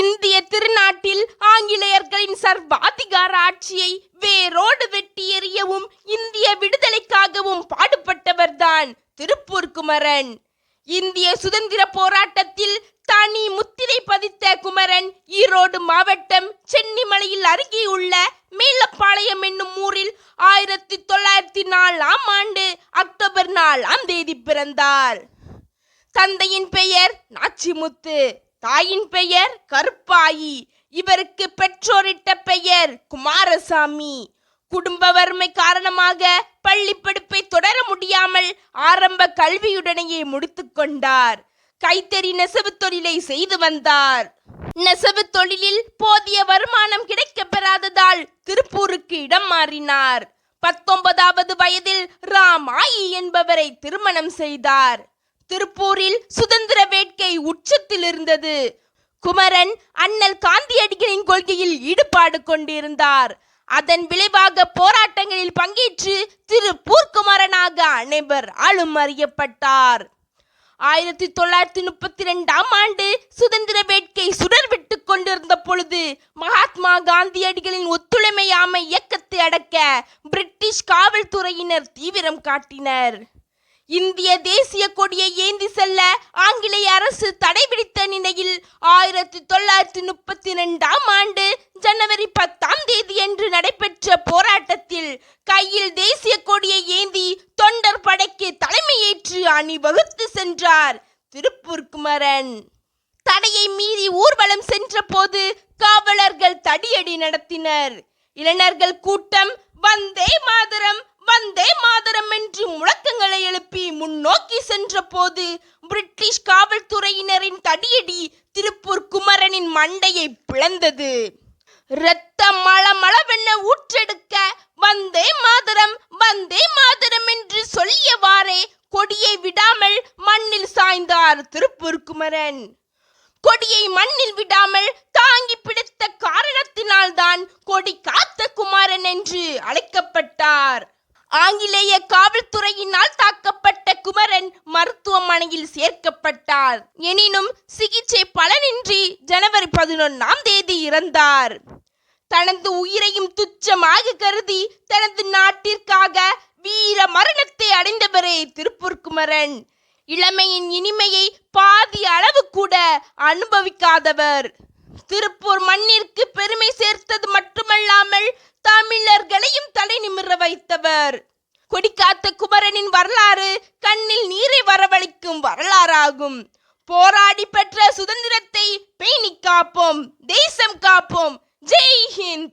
இந்திய திருநாட்டில் ஆங்கிலேயர்களின் சர்வாதிகார ஆட்சியை வேரோடு வெட்டி எறியவும் இந்திய விடுதலைக்காகவும் பாடுபட்டவர்தான் திருப்பூர் குமரன் இந்திய சுதந்திர போராட்டத்தில் தனி முத்திரை பதித்த குமரன் ஈரோடு மாவட்டம் சென்னிமலையில் அருகேயுள்ள மேலப்பாளையம் என்னும் ஊரில் ஆயிரத்தி தொள்ளாயிரத்தி நாலாம் ஆண்டு அக்டோபர் நாலாம் தேதி பிறந்தார். தந்தையின் பெயர் நாச்சிமுத்து. தாயின் பெயர் கருப்பாயி. இவருக்கு பெற்றோரிட்ட பெயர் குமாரசாமி. குடும்ப வறுமை காரணமாக பள்ளி படிப்பை தொடர முடியாமல் ஆரம்ப கல்வியுடனேயே முடித்துக் கொண்டார். கைத்தறி நெசவு தொழிலை செய்து வந்தார். நெசவு தொழிலில் போதிய வருமானம் கிடைக்க பெறாததால் திருப்பூருக்கு இடம் மாறினார். பத்தொன்பதாவது வயதில் ராமாயி என்பவரை திருமணம் செய்தார். திருப்பூரில் சுதந்திர வேட்கை இருந்தது. குமரன் அண்ணல் காந்தியடிகளின் கொள்கையில் ஈடுபாடு கொண்டிருந்தார். அதன் விளைவாக போராட்டங்களில் பங்கேற்று திரு பூர்க்குமரனாக அனைவர் ஆளும் அறியப்பட்டார். ஆயிரத்தி தொள்ளாயிரத்தி முப்பத்தி ரெண்டாம் ஆண்டு சுதந்திர வேட்கை சுடர் விட்டு கொண்டிருந்த பொழுது மகாத்மா காந்தியடிகளின் ஒத்துழைமையாமை இயக்கத்தை அடக்க பிரிட்டிஷ் காவல்துறையினர் தீவிரம் காட்டினர். இந்திய தேசிய கொடியை ஏந்தி செல்ல ஆங்கிலேய அரசு தடை விதித்த நிலையில் ஆயிரத்தி தொள்ளாயிரத்தி முப்பத்தி ரெண்டாம் ஆண்டு ஜனவரி பத்தாம் தேதியன்று நடைபெற்ற போராட்டத்தில் கையில் தேசிய கொடியை ஏந்தி தொண்டர் படைக்கு தலைமையேற்று அணிவகுத்து சென்றார் திருப்பூர் குமரன். தடையை மீறி ஊர்வலம் சென்றபோது காவலர்கள் தடியடி நடத்தினர். இளைஞர்கள் கூட்டம் வந்தே மாதரம் வந்தே மாதரம் என்று முழக்கங்களை எழுப்பி முன்னோக்கி சென்றபோது பிரிட்டிஷ் காவல்துறையினரின் தடியடி திருப்பூர் குமரனின் மண்டையை பிளந்தது. இரத்த மளமளவென ஊற்றெடுக்க வந்தே மாதரம் வந்தே மாதரம் என்று சொல்லியவாறே கொடியை விடாமல் மண்ணில் சாய்ந்தார் திருப்பூர் குமரன். கொடியை மண்ணில் விடாமல் தாங்கி பிடித்த காரணத்தினால்தான் கொடி காத்த குமாரன் என்று அழைக்கப்பட்டார். ஆங்கிலேய காவல்துறையினால் தாக்கப்பட்ட குமரன் மருத்துவமனையில் சேர்க்கப்பட்டார். எனினும் சிகிச்சை பலனின்றி ஜனவரி பதினொன்னாம் தேதி இறந்தார். தனது உயிரையும் துச்சமாக கருதி தனது நாட்டிற்காக வீர மரணத்தை அடைந்தவரே திருப்பூர் குமரன். இளமையின் இனிமையை பாதி அளவு கூட அனுபவிக்காதவர். திருப்பூர் மண்ணிற்கு பெருமை குமரனின் வரலாறு கண்ணில் நீரை வரவழைக்கும் வரலாறாகும். போராடி பெற்ற சுதந்திரத்தை பேணி காப்போம் தேசம் காப்போம். ஜெய் ஹிந்த்!